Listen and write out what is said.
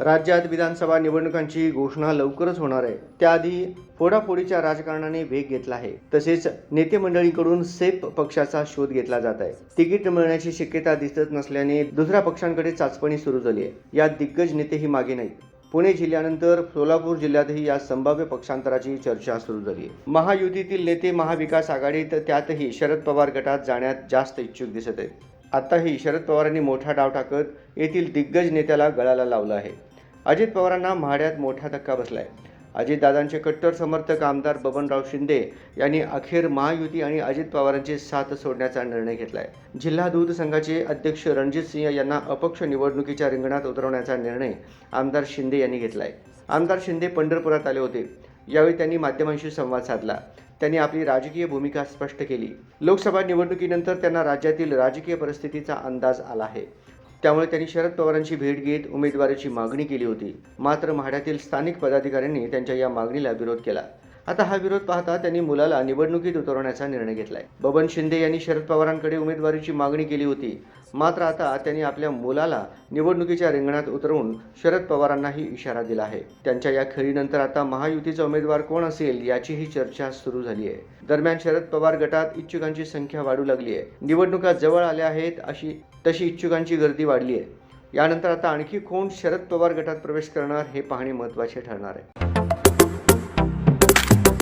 राज्यात विधानसभा निवडणुकांची घोषणा लवकरच होणार आहे. त्याआधी फोडाफोडीच्या राजकारणाने वेग घेतला आहे. तसेच नेते मंडळींकडून सेफ पक्षाचा शोध घेतला जात आहे. तिकीट मिळण्याची शक्यता दिसत नसल्याने दुसऱ्या पक्षांकडे चाचपणी सुरू झाली आहे. यात दिग्गज नेतेही मागे नाहीत. पुणे जिल्ह्यानंतर सोलापूर जिल्ह्यातही या संभाव्य पक्षांतराची चर्चा सुरू झाली आहे. महायुतीतील नेते महाविकास आघाडीत त्यातही शरद पवार गटात जाण्यात जास्त इच्छुक दिसत आहेत. आताही शरद पवारांनी मोठा डाव टाकत येथील दिग्गज नेत्याला गळाला लावला आहे. अजित पवारांना म्हाड्यात मोठा धक्का बसलाय. अजितदादांचे कट्टर समर्थक आमदार बबनराव शिंदे यांनी अखेर महायुती आणि अजित पवारांची साथ सोडण्याचा निर्णय घेतलाय. जिल्हा दूध संघाचे अध्यक्ष रणजित सिंह यांना अपक्ष निवडणुकीच्या रिंगणात उतरवण्याचा निर्णय आमदार शिंदे यांनी घेतलाय. आमदार शिंदे पंढरपुरात आले होते. यावेळी त्यांनी माध्यमांशी संवाद साधला. त्यांनी आपली राजकीय भूमिका स्पष्ट केली. लोकसभा निवडणुकीनंतर त्यांना राज्यातील राजकीय परिस्थितीचा अंदाज आला आहे. त्यामुळे त्यांनी शरद पवारांची भेट घेत उमेदवाराची मागणी केली होती. मात्र म्हाड्यातील स्थानिक पदाधिकाऱ्यांनी त्यांच्या या मागणीला विरोध केला. आता हा विरोध पाहता त्यांनी मुलाला निवडणुकीत उतरवण्याचा निर्णय घेतलाय. बबन शिंदे यांनी शरद पवारांकडे उमेदवारीची मागणी केली होती. मात्र आता त्यांनी आपल्या मुलाला निवडणुकीच्या रिंगणात उतरवून शरद पवारांनाही इशारा दिला आहे. त्यांच्या या खेळीनंतर आता महायुतीचा उमेदवार कोण असेल याचीही चर्चा सुरू झाली आहे. दरम्यान शरद पवार गटात इच्छुकांची संख्या वाढू लागली आहे. निवडणुका जवळ आल्या आहेत अशी तशी इच्छुकांची गर्दी वाढली आहे. यानंतर आता आणखी कोण शरद पवार गटात प्रवेश करणार हे पाहणे महत्त्वाचे ठरणार आहे.